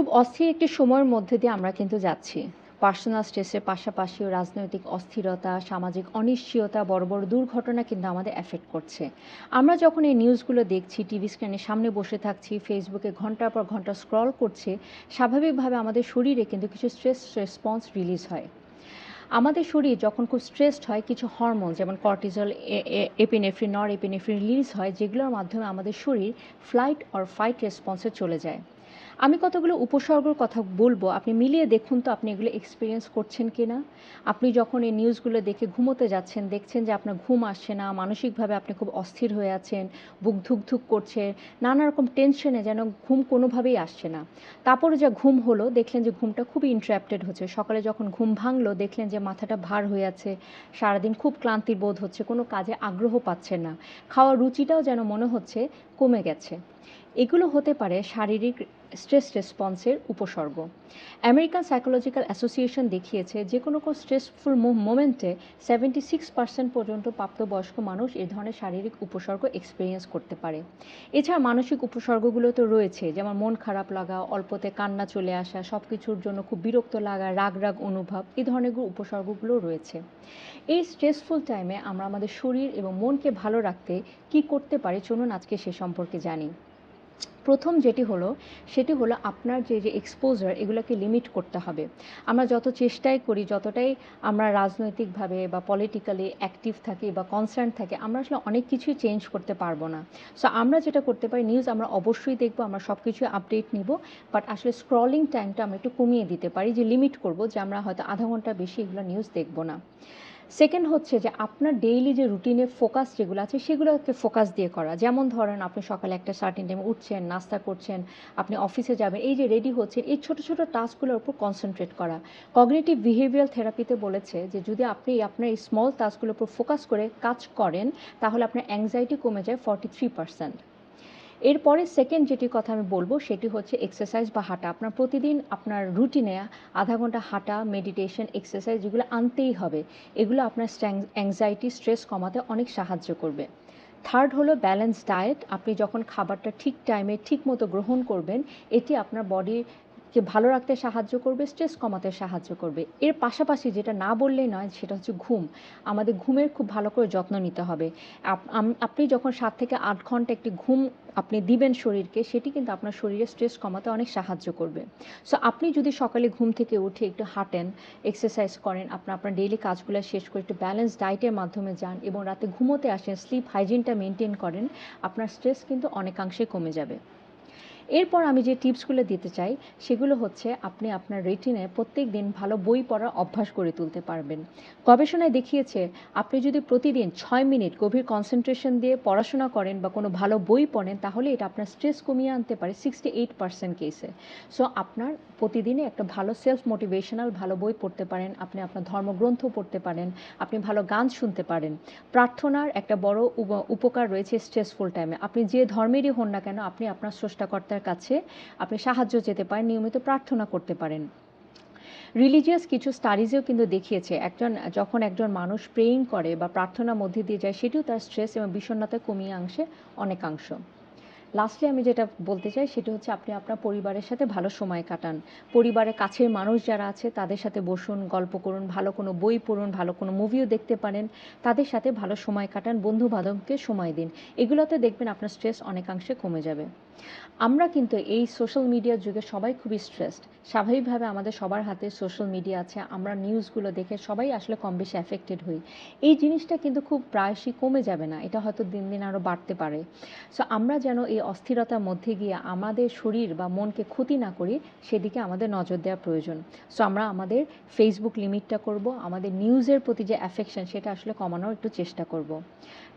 খুব অস্থির একটি সময়ের মধ্যে দিয়ে আমরা কিন্তু যাচ্ছি। পার্সোনাল স্ট্রেসের পাশাপাশিও রাজনৈতিক অস্থিরতা, সামাজিক অনিশ্চয়তা, বড় বড় দুর্ঘটনা কিন্তু আমাদের এফেক্ট করছে। আমরা যখন এই নিউজগুলো দেখছি টিভি স্ক্রিনের সামনে বসে থাকছি ফেসবুকে ঘণ্টার পর ঘণ্টা স্ক্রল করছে, স্বাভাবিকভাবে আমাদের শরীরে কিন্তু কিছু স্ট্রেস রেসপন্স রিলিজ হয়। আমাদের শরীর যখন খুব স্ট্রেসড হয়, কিছু হরমোন যেমন cortisol epinephrine norepinephrine release হয়, যেগুলোর মাধ্যমে আমাদের শরীর ফ্লাইট অর ফাইট রেসপন্সে চলে যায়। আমি কতগুলো উপসর্গর কথা বলব? আপনি মিলিয়ে দেখুন তো আপনি এগুলো এক্সপিরিয়েন্স করছেন কি না আপনি যখন এই নিউজগুলো দেখে ঘুমোতে যাচ্ছেন, দেখছেন যে আপনার ঘুম আসছে না, মানসিকভাবে আপনি খুব অস্থির হয়ে আছেন, বুক ধুক ধুক করছে, নানা রকম টেনশনে যেন ঘুম কোনোভাবেই আসছে না। তারপরে যা ঘুম হলো, দেখলেন যে ঘুমটা খুবই ইন্টারাপ্টেড হচ্ছে। সকালে যখন ঘুম ভাঙলো, দেখলেন যে মাথাটা ভার হয়ে আছে। সারাদিন খুব ক্লান্তির বোধ হচ্ছে, কোনো কাজে আগ্রহ পাচ্ছেন না। খাওয়ার রুচিটাও যেন মনে হচ্ছে কমে গেছে। এগুলো হতে পারে শারীরিক স্ট্রেস রেসপন্সের উপসর্গ। আমেরিকান সাইকোলজিক্যাল অ্যাসোসিয়েশন দেখিয়েছে যে কোনো কোনো স্ট্রেসফুল মোমেন্টে সেভেন্টি সিক্স পার্সেন্ট পর্যন্ত প্রাপ্তবয়স্ক মানুষ এ ধরনের শারীরিক উপসর্গ এক্সপিরিয়েন্স করতে পারে। এছাড়া মানসিক উপসর্গগুলো তো রয়েছে, যেমন মন খারাপ লাগা, অল্পতে কান্না চলে আসা সব কিছুর জন্য খুব বিরক্ত লাগা রাগ রাগ অনুভব এই ধরনের উপসর্গগুলো রয়েছে। এই স্ট্রেসফুল টাইমে আমরা আমাদের শরীর এবং মনকে ভালো রাখতে কি করতে পারি? চলুন আজকে সে সম্পর্কে জানি। প্রথম যেটি হলো, সেটি হলো আপনার যে যে এক্সপোজার এগুলোকে লিমিট করতে হবে। আমরা যত চেষ্টাই করি, যতটাই আমরা রাজনৈতিকভাবে বা পলিটিক্যালি অ্যাক্টিভ থাকি বা কনসার্ন থাকি, আমরা আসলে অনেক কিছুই চেঞ্জ করতে পারব না। সো আমরা যেটা করতে পারি নিউজ আমরা অবশ্যই দেখব, আমরা সব কিছু আপডেট নিব বাট আসলে স্ক্রলিং টাইমটা আমরা একটু কমিয়ে দিতে পারি, যে লিমিট করব যে আমরা হয়তো আধা ঘণ্টা বেশি এগুলো নিউজ দেখব না। সেকেন্ড হচ্ছে যে আপনার ডেইলি যে রুটিনে ফোকাস যেগুলো আছে, সেগুলোকে ফোকাস দিয়ে করা। যেমন ধরেন আপনি সকালে একটা সার্টিন টাইমে উঠছেন, নাস্তা করছেন, আপনি অফিসে যাবেন, এই যে রেডি হচ্ছেন, এই ছোটো ছোটো টাস্কগুলোর উপর কনসেন্ট্রেট করা। কগনেটিভ বিহেভিয়ার থেরাপিতে বলেছে যে যদি আপনি আপনার এই স্মল টাস্কগুলোর উপর ফোকাস করে কাজ করেন, তাহলে আপনার অ্যাংজাইটি কমে যায় ফর্টি থ্রি পার্সেন্ট এরপরে সেকেন্ড যেটি কথা আমি বলব, সেটি হচ্ছে এক্সারসাইজ বা হাঁটা। আপনার প্রতিদিন আপনার রুটিনে আধা ঘণ্টা হাঁটা মেডিটেশন এক্সারসাইজ যেগুলো আনতেই হবে, এগুলো আপনার অ্যাংজাইটি স্ট্রেস কমাতে অনেক সাহায্য করবে। থার্ড হলো ব্যালেন্স ডায়েট আপনি যখন খাবারটা ঠিক টাইমে ঠিক মতো গ্রহণ করবেন, এটি আপনার বডির কে ভালো রাখতে সাহায্য করবে স্ট্রেস কমাতে সাহায্য করবে। এর পাশাপাশি যেটা না বললেই নয়, সেটা হচ্ছে ঘুম। আমাদের ঘুমের খুব ভালো করে যত্ন নিতে হবে। আপনি যখন সাত থেকে আট ঘণ্টা একটি ঘুম আপনি দিবেন শরীরকে, সেটি কিন্তু আপনার শরীরে স্ট্রেস কমাতে অনেক সাহায্য করবে। সো আপনি যদি সকালে ঘুম থেকে উঠে একটু হাঁটেন এক্সারসাইজ করেন আপনার আপনার ডেইলি কাজগুলো শেষ করে একটু ব্যালেন্স ডায়েটের মাধ্যমে যান এবং রাতে ঘুমোতে আসেন স্লিপ হাইজিনটা মেনটেন করেন, আপনার স্ট্রেস কিন্তু অনেকাংশে কমে যাবে। এরপর আমি যে টিপসগুলো দিতে চাই, সেগুলো হচ্ছে আপনি আপনার রেটিনে প্রত্যেক দিন ভালো বই পড়ার অভ্যাস করে তুলতে পারবেন। গবেষণায় দেখিয়েছে, আপনি যদি প্রতিদিন ছয় মিনিট গভীর কনসেন্ট্রেশন দিয়ে পড়াশোনা করেন বা কোনো ভালো বই পড়েন, তাহলে এটা আপনার স্ট্রেস কমিয়ে আনতে পারে সিক্সটি এইট পার্সেন্ট কেসে সো আপনার প্রতিদিনই একটা ভালো সেলফ মোটিভেশনাল ভালো বই পড়তে পারেন, আপনি আপনার ধর্মগ্রন্থ পড়তে পারেন, আপনি ভালো গান শুনতে পারেন। প্রার্থনার একটা বড় উপকার রয়েছে স্ট্রেসফুল টাইমে আপনি যে ধর্মেরই হন না কেন, আপনি আপনার স্রষ্টাকর্তার কাছে আপনি সাহায্য যেতে পারেন, নিয়মিত প্রার্থনা করতে পারেন। রিলিজিয়াস কিছু স্টাডিজেও কিন্তু দেখিয়েছে, একজন, যখন একজন মানুষ প্রেয়িং করে বা প্রার্থনার মধ্যে দিয়ে যায়, সেটিও তার স্ট্রেস এবং বিষণ্ণতা কমিয়ে আংশে অনেকাংশ। লাস্টলি আমি যেটা বলতে চাই, সেটা হচ্ছে আপনি আপনার পরিবারের সাথে ভালো সময় কাটান। পরিবারের কাছের মানুষ যারা আছে, তাদের সাথে বসুন, গল্প করুন, ভালো কোনো বই পড়ুন, ভালো কোনো মুভিও দেখতে পারেন। তাদের সাথে ভালো সময় কাটান বন্ধু বান্ধবকে সময় দিন। এগুলোতে দেখবেন আপনার স্ট্রেস অনেকাংশে কমে যাবে। আমরা কিন্তু এই সোশ্যাল মিডিয়ার যুগে সবাই খুবই স্ট্রেসড স্বাভাবিকভাবে আমাদের সবার হাতে সোশ্যাল মিডিয়া আছে, আমরা নিউজগুলো দেখে সবাই আসলে কম বেশি অ্যাফেক্টেড হই। এই জিনিসটা কিন্তু খুব প্রায়শই কমে যাবে না, এটা হয়তো দিন দিন আরও বাড়তে পারে। সো আমরা যেন এই অস্থিরতার মধ্যে গিয়ে আমাদের শরীর বা মনকে ক্ষতি না করি, সেদিকে আমাদের নজর দেওয়া প্রয়োজন। সো আমরা আমাদের ফেসবুক লিমিটটা করব, আমাদের নিউজের প্রতি যে অ্যাফেকশন সেটা আসলে কমানোর একটু চেষ্টা করব।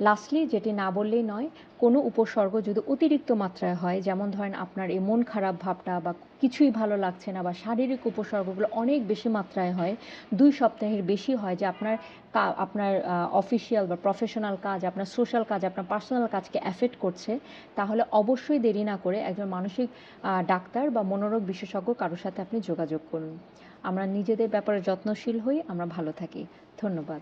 লাস্টলি যেটি না বললেই নয়, কোনো উপসর্গ যদি অতিরিক্ত মাত্রায় হয়, যেমন ধরেন আপনার এই মন খারাপ ভাবটা বা কিছুই ভালো লাগছে না বা শারীরিক উপসর্গগুলো অনেক বেশি মাত্রায় হয়, দুই সপ্তাহের বেশি হয় যে আপনার আপনার অফিসিয়াল বা প্রফেশনাল কাজ, আপনার সোশ্যাল কাজ, আপনার পার্সোনাল কাজকে অ্যাফেক্ট করছে, তাহলে অবশ্যই দেরি না করে একজন মানসিক ডাক্তার বা মনোরোগ বিশেষজ্ঞ কারোর সাথে আপনি যোগাযোগ করুন। আমরা নিজেদের ব্যাপারে যত্নশীল হই, আমরা ভালো থাকি। ধন্যবাদ।